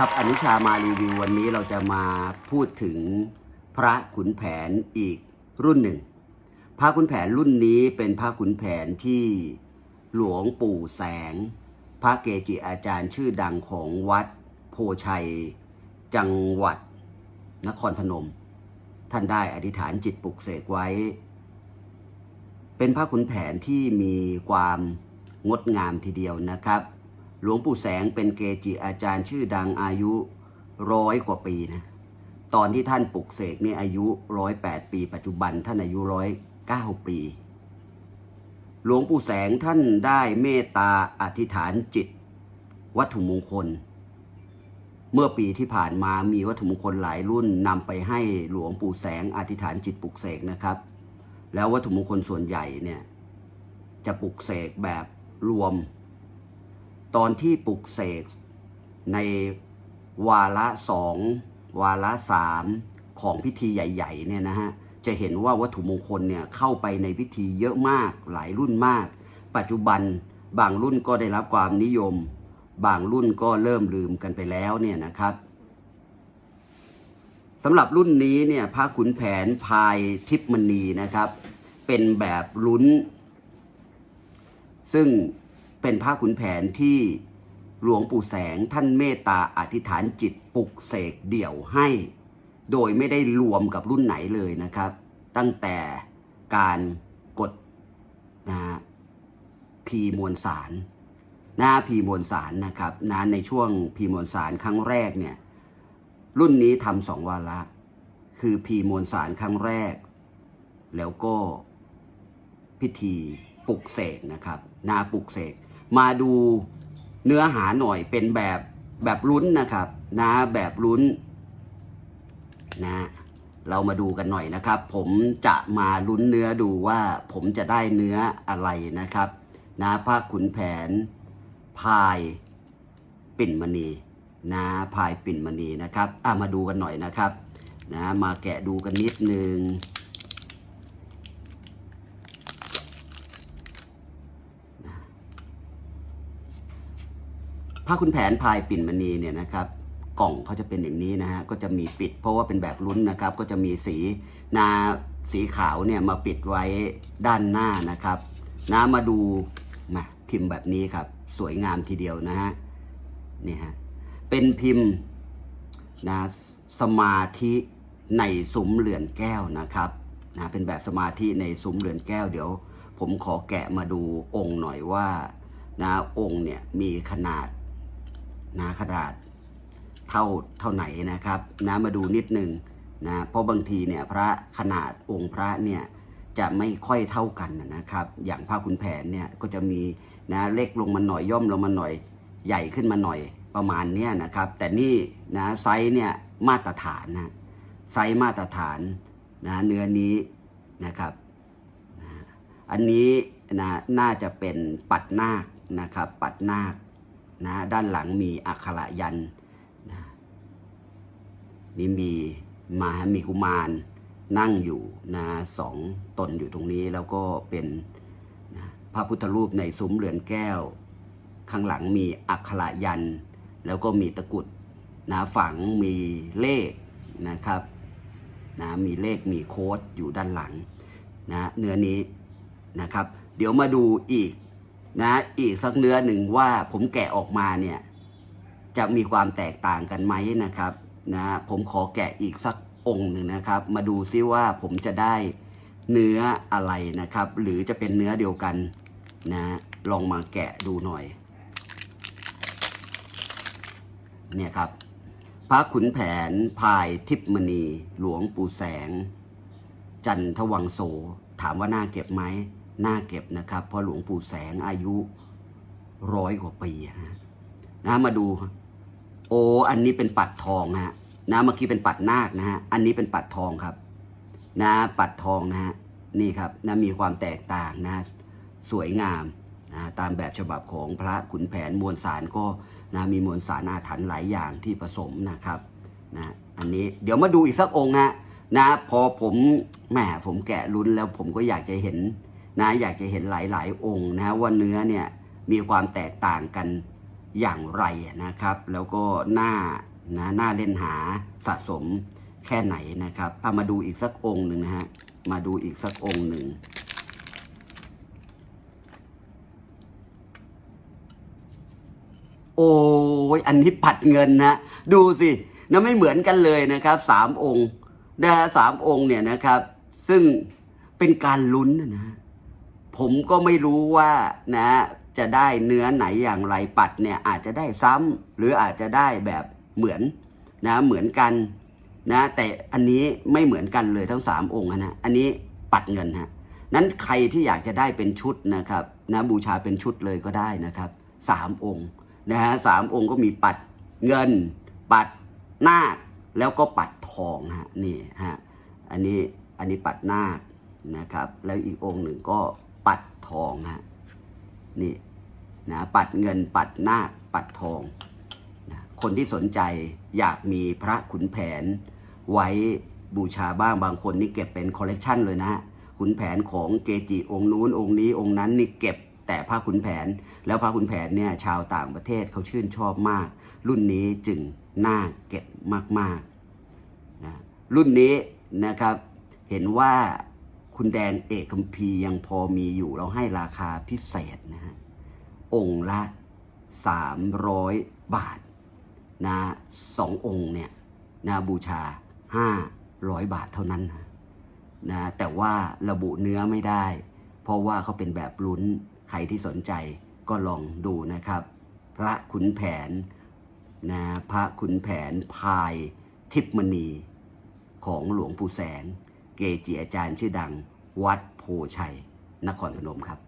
ครับอนุชามารีวิววันนี้เราจะมาพูดถึงพระขุนแผนอีกรุ่นหนึ่ง พระขุนแผนรุ่นนี้เป็นพระขุนแผนที่หลวงปู่แสง พระเกจิอาจารย์ชื่อดังของวัดโพชัย จังหวัด นครพนม ท่านได้อธิษฐานจิตปลุกเสกไว้ เป็นพระขุนแผนที่มีความงดงามทีเดียวนะครับ หลวงปู่แสงเป็นเกจิอาจารย์ชื่อดังอายุร้อยกว่าปีนะ ตอนที่ท่านปลุกเสกนี่อายุร้อยแปดปี ปัจจุบันท่านอายุร้อยเก้าปี หลวงปู่แสงท่านได้เมตตาอธิษฐานจิต วัตถุมงคล เมื่อปีที่ผ่านมามีวัตถุมงคลหลายรุ่นนำไปให้หลวงปู่แสงอธิษฐานจิตปลุกเสกนะครับ แล้ววัตถุมงคลส่วนใหญ่เนี่ยจะปลุกเสกแบบรวม ตอนที่ปลุกเสกในวาระสองวาระสามของพิธีใหญ่ๆเนี่ยนะฮะจะเห็นว่าวัตถุมงคลเนี่ยเข้าไปในพิธีเยอะมากหลายรุ่นมาก ปัจจุบันบางรุ่นก็ได้รับความนิยม บางรุ่นก็เริ่มลืมกันไปแล้วเนี่ยนะครับสำหรับรุ่นนี้เนี่ยพระขุนแผนพายทิพมณีนะครับ เป็นแบบลุ้น ซึ่ง เป็นพระขุนแผนที่หลวงปู่แสงท่านเมตตาอธิษฐานจิตปลุกเสกเดี่ยวให้ โดยไม่ได้รวมกับรุ่นไหนเลยนะครับ ตั้งแต่การกดนะพีมวลสารนะพีมวลสารนะครับนะในช่วงพีมวลสารครั้งแรกเนี่ยรุ่นนี้ทำสองวาระ คือพีมวลสารครั้งแรก แล้วก็พิธีปลุกเสกนะครับนาปลุกเสก มาดูเนื้อหาหน่อยเป็นแบบแบบลุ้นนะครับนะแบบลุ้นนะเรามาดูกันหน่อยนะครับ ผมจะมาลุ้นเนื้อดูว่าผมจะได้เนื้ออะไรนะครับนะพระขุนแผน พายปิ่นมณีนะพายปิ่นมณีนะครับอะมาดูกันหน่อยนะครับนะมาแกะดูกันนิดนึง ผ้าคุณแผนพายปิ่นมณีเนี่ยนะครับกล่องเขาจะเป็นอย่างนี้นะฮะก็จะมีปิดเพราะว่าเป็นแบบลุ้นนะครับ ก็จะมีสีนาสีขาวเนี่ยมาปิดไว้ด้านหน้านะครับนะมาดูมาพิมพ์แบบนี้ครับ สวยงามทีเดียวนะฮะนี่ฮะเป็นพิมพ์นะสมาธิในซุ้มเหลือนแก้วนะครับนะเป็นแบบสมาธิในซุ้มเหลือนแก้วเดี๋ยว ผมขอแกะมาดูองค์หน่อยว่านะองค์เนี่ยมีขนาด นะขนาดเท่าเท่าไหนนะครับนะมาดูนิดหนึ่งนะเพราะบางทีเนี่ยพระขนาดองค์พระเนี่ยจะไม่ค่อยเท่ากันนะครับ อย่างพระขุนแผนเนี่ยก็จะมีนะเล็กลงมาหน่อยย่อมลงมาหน่อยใหญ่ขึ้นมาหน่อยประมาณเนี้ยนะครับ แต่นี่นะไซส์เนี่ยมาตรฐานนะไซส์มาตรฐานนะเนื้อนี้นะครับอันนี้นะน่าจะเป็นปัดนาคนะครับ ปัดนาค นะด้านหลังมีอักขระยันนะนี่มีมามีกุมารนั่งอยู่นะสองตนอยู่ตรงนี้แล้วก็เป็นนะพระพุทธรูปในซุ้มเหลือนแก้ว ข้างหลังมีอักขระยัน แล้วก็มีตะกุดนะฝังมีเลขนะครับนะมีเลขมีโค้ดอยู่ด้านหลังนะเนื้อนี้นะครับ เดี๋ยวมาดูอีก นะอีกสักเนื้อหนึ่งว่าผมแกะออกมาเนี่ย จะมีความแตกต่างกันไหมนะครับนะผมขอแกะอีกสักองค์หนึ่งนะครับ มาดูซิว่าผมจะได้เนื้ออะไรนะครับ หรือจะเป็นเนื้อเดียวกันนะลองมาแกะดูหน่อย เนี่ยครับ พระขุนแผนพายทิพมณี หลวงปู่แสง จันทวังโส ถามว่าน่าเก็บไหม น่าเก็บนะครับเพราะหลวงปู่แสงอายุร้อยกว่าปีฮะนะมาดู โอ้อันนี้เป็นปัดทองฮะนะเมื่อกี้เป็นปัดนาคนะฮะอันนี้เป็นปัดทองครับ นะปัดทองนะฮะนี่ครับนะมีความแตกต่างนะ สวยงามนะตามแบบฉบับของพระขุนแผนมวลสารก็นะมีมวลสารอาถรรพ์หลายอย่างที่ผสมนะครับนะอันนี้เดี๋ยวมาดูอีกสักองค์นะนะพอผมแหมผมแกะลุ้นแล้วผมก็อยากจะเห็น นะอยากจะเห็นหลาย ๆ องค์นะว่าเนื้อเนี่ยมีความแตกต่างกันอย่างไรนะครับ แล้วก็หน้านะหน้าเล่นหาสะสมแค่ไหนนะครับเอามาดูอีกสักองค์หนึ่งนะฮะมาดูอีกสักองค์หนึ่งโอ้ยอันนี้ปัดเงินนะดูสินะไม่เหมือนกันเลยนะครับสามองค์นะฮะสามองค์เนี่ยนะครับ ซึ่งเป็นการลุ้นนะนะ ผมก็ไม่รู้ว่านะจะได้เนื้อไหนอย่างไรปัดเนี่ยอาจจะได้ซ้ำหรืออาจจะได้แบบเหมือนนะเหมือนกันนะแต่อันนี้ไม่เหมือนกันเลยทั้งสามองค์นะอันนี้ปัดเงินฮะนั้นใครที่อยากจะได้เป็นชุดนะครับนะบูชาเป็นชุดเลยก็ได้นะครับสามองค์นะฮะสามองค์ก็มีปัดเงิน ปัดนาคแล้วก็ปัดทองฮะนี่ฮะอันนี้อันนี้ปัดนาคนะครับ แล้วอีกองค์หนึ่งก็ ปัดทองฮะนี่นะปัดเงินปัดนาคปัดทองนะคนที่สนใจอยากมีพระขุนแผน ไว้บูชาบ้างบางคนนี่เก็บเป็นคอลเลกชันเลยนะฮะขุนแผนของเกจิองค์นู้นองค์นี้องค์นั้นนี่เก็บแต่พระขุนแผน แล้วพระขุนแผนเนี่ยชาวต่างประเทศเขาชื่นชอบมาก รุ่นนี้จึงน่าเก็บมากๆนะรุ่นนี้นะครับเห็นว่า คุณแดงเอกคัมพียังพอมีอยู่เราให้ราคาพิเศษนะฮะองค์ละ 300 บาทนะสององค์เนี่ยนะบูชา 500 บาทเท่านั้นนะนะแต่ว่าระบุเนื้อไม่ได้ เพราะว่าเขาเป็นแบบลุ้นใครที่สนใจก็ลองดูนะครับ พระขุนแผนนะพระขุนแผนพายทิพมณีของหลวงปู่แสง เกจิอาจารย์ชื่อดัง วัดโพชัย นครพนมครับ